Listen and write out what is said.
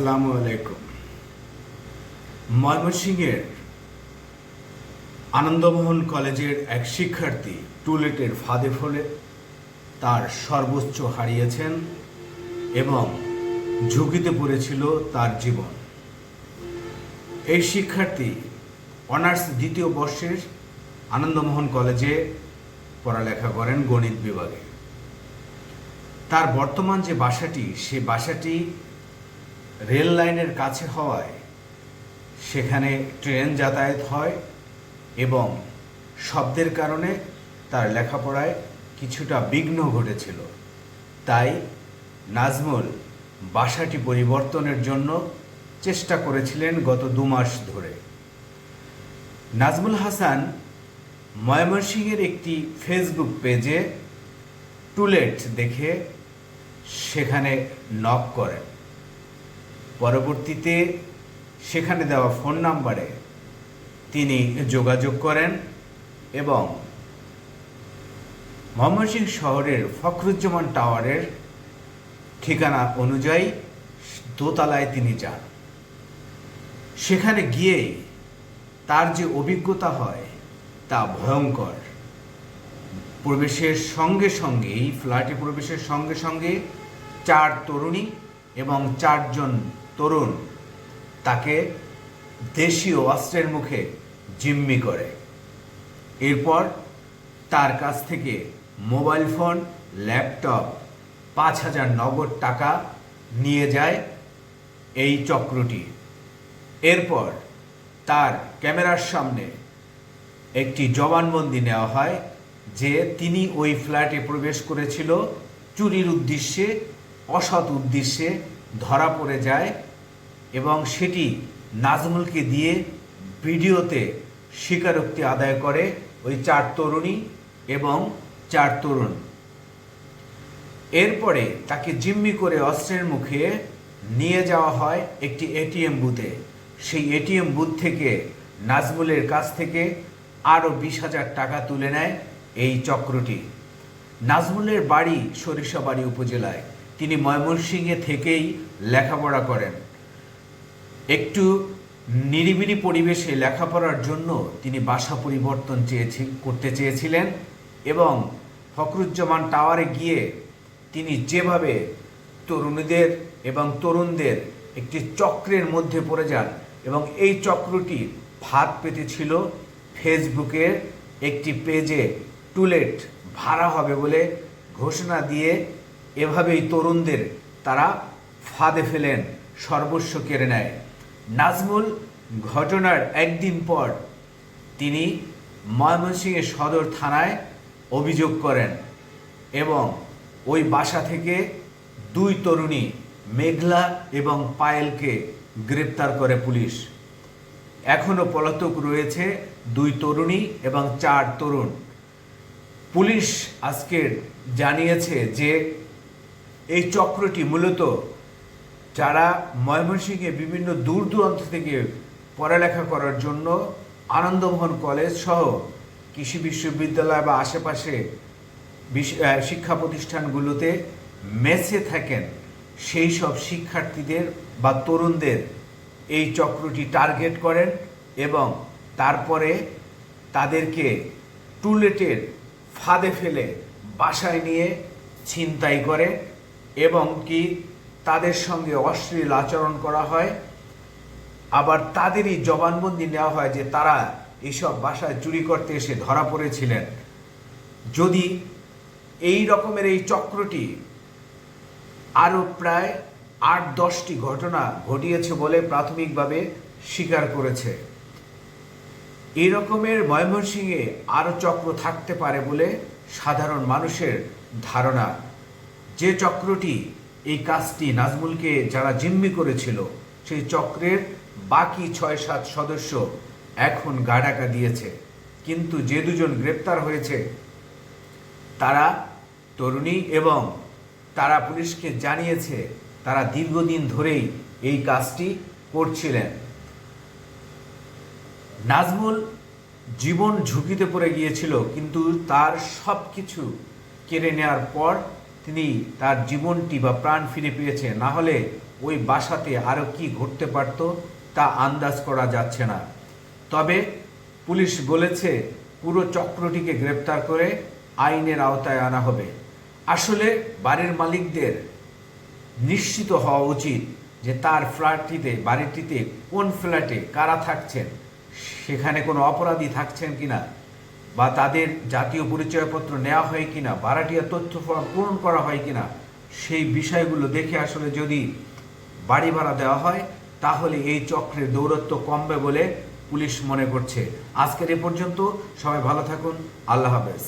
আসসালামু আলাইকুম। ময়মনসিংহের আনন্দমোহন কলেজের এক শিক্ষার্থী টুলেটের ফাঁদে ফলে তার সর্বোচ্চ হারিয়েছেন এবং ঝুঁকিতে পড়েছিল তার জীবন। এই শিক্ষার্থী অনার্স দ্বিতীয় বর্ষের আনন্দমোহন কলেজে পড়ালেখা করেন গণিত বিভাগে। তার বর্তমান যে বাসাটি, সে বাসাটি রেল লাইনের কাছে হওয়ায় সেখানে ট্রেন যাতায়াত হয় এবং শব্দের কারণে তার লেখাপড়ায় কিছুটা বিঘ্ন ঘটেছিল। তাই নাজমুল বাসাটি পরিবর্তনের জন্য চেষ্টা করেছিলেন গত দু মাস ধরে। নাজমুল হাসান ময়মনসিংহের একটি ফেসবুক পেজে টুলেট দেখে সেখানে নক করেন। পরবর্তীতে সেখানে দেওয়া ফোন নাম্বারে তিনি যোগাযোগ করেন এবং ময়মনসিংহ শহরের ফখরুজ্জামান টাওয়ারের ঠিকানা অনুযায়ী দোতলায় তিনি যান। সেখানে গিয়ে তার যে অভিজ্ঞতা হয় তা ভয়ঙ্কর। প্রবেশের সঙ্গে সঙ্গে, এই ফ্ল্যাটে প্রবেশের সঙ্গে সঙ্গে চার তরুণী এবং চারজন তরুণ তাকে দেশীয় অস্ত্রের মুখে জিম্মি করে। এরপর তার কাছ থেকে মোবাইল ফোন, ল্যাপটপ, পাঁচ হাজার নগদ টাকা নিয়ে যায় এই চক্রটি। এরপর তার ক্যামেরার সামনে একটি জবানবন্দি নেওয়া হয়, যে তিনি ওই ফ্ল্যাটে প্রবেশ করেছিল চুরির উদ্দেশ্যে, অসৎ উদ্দেশ্যে ধরা পড়ে যায় এবং সেটি নাজমুলকে দিয়ে ভিডিওতে স্বীকারোক্তি আদায় করে ওই চার তরুণী এবং চার তরুণ। এরপরে তাকে জিম্মি করে অস্ত্রের মুখে নিয়ে যাওয়া হয় একটি এটিএম বুথে। সেই এটিএম বুথ থেকে নাজমুলের কাছ থেকে আরও বিশ হাজার টাকা তুলে নেয় এই চক্রটি। নাজমুলের বাড়ি সরিষাবাড়ি উপজেলায়। তিনি ময়মনসিংহে থেকেই লেখাপড়া করেন। একটু নিরিবিলি পরিবেশে লেখাপড়ার জন্য তিনি বাসা পরিবর্তন চেয়েছি, করতে চেয়েছিলেন এবং ফখরুজ্জামান টাওয়ারে গিয়ে তিনি যেভাবে তরুণীদের এবং তরুণদের একটি চক্রের মধ্যে পড়ে যান এবং এই চক্রটি ফাঁদ পেতেছিল ফেসবুকের একটি পেজে টুলেট ভাড়া হবে বলে ঘোষণা দিয়ে এভাবেই তরুণদের তারা ফাঁদে ফেলেন, সর্বস্ব কেড়ে নেয়। নাজমুল ঘটনার একদিন পর তিনি ময়মনসিংহের সদর থানায় অভিযোগ করেন এবং ওই বাসা থেকে দুই তরুণী, মেঘলা এবং পায়েলকে গ্রেপ্তার করে পুলিশ। এখনও পলাতক রয়েছে দুই তরুণী এবং চার তরুণ। পুলিশ আজকের জানিয়েছে যে এই চক্রটি মূলত যারা ময়মনসিংহে বিভিন্ন দূর দূরান্ত থেকে পড়ালেখা করার জন্য আনন্দমোহন কলেজ সহ কৃষি বিশ্ববিদ্যালয় বা আশেপাশে শিক্ষা প্রতিষ্ঠানগুলোতে মেসে থাকেন, সেই সব শিক্ষার্থীদের বা তরুণদের এই চক্রটি টার্গেট করেন এবং তারপরে তাদেরকে টুলেটের ফাঁদে ফেলে বাসায় নিয়ে ছিনতাই করে। এবং কি তাদের সঙ্গে অশ্লীল আচরণ করা হয়। আবার তাদেরই জবানবন্দি নেওয়া হয় যে তারা এইসব বাসায় চুরি করতে এসে ধরা পড়েছিলেন। যদি এই রকমের এই চক্রটি আরও প্রায় আট দশটি ঘটনা ঘটিয়েছে বলে প্রাথমিকভাবে স্বীকার করেছে। এই রকমের ময়মনসিংহে আরও চক্র থাকতে পারে বলে সাধারণ মানুষের ধারণা। যে চক্রটি এই কাজটি নাজমুলকে যারা জিম্মি করেছিল, সেই চক্রের বাকি ছয়, সাত সদস্য এখন গাডাকা দিয়েছে। কিন্তু যে দুজন গ্রেপ্তার হয়েছে, তারা তরুণী এবং তারা পুলিশকে জানিয়েছে, তারা দীর্ঘদিন ধরেই এই কাজটি করছিলেন। নাজমুল জীবন ঝুঁকিতে পড়ে গিয়েছিল, কিন্তু তার সব কিছু কেড়ে নেওয়ার পর তিনি তার জীবনটি বা প্রাণ ফিরে পেয়েছে। না হলে ওই বাসাতে আরও কি ঘটতে পারত তা আন্দাজ করা যাচ্ছে না। তবে পুলিশ বলেছে, পুরো চক্রটিকে গ্রেপ্তার করে আইনের আওতায় আনা হবে। আসলে বাড়ির মালিকদের নিশ্চিত হওয়া উচিত যে তার ফ্ল্যাটটিতে, বাড়িটিতে কোন ফ্ল্যাটে কারা থাকছেন, সেখানে কোনো অপরাধী থাকছেন কিনা। বা তাদের জাতীয় পরিচয়পত্র নেওয়া হয় কিনা ভাড়াটিয়া তথ্য ফর্ম পূরণ করা হয় কিনা, সেই বিষয়গুলো দেখে আসলে যদি বাড়ি ভাড়া দেওয়া হয়, তাহলে এই চক্রের দৌরত্ব কমবে বলে পুলিশ মনে করছে। আজকের এ পর্যন্ত সবাই ভালো থাকুন, আল্লাহ হাফেজ।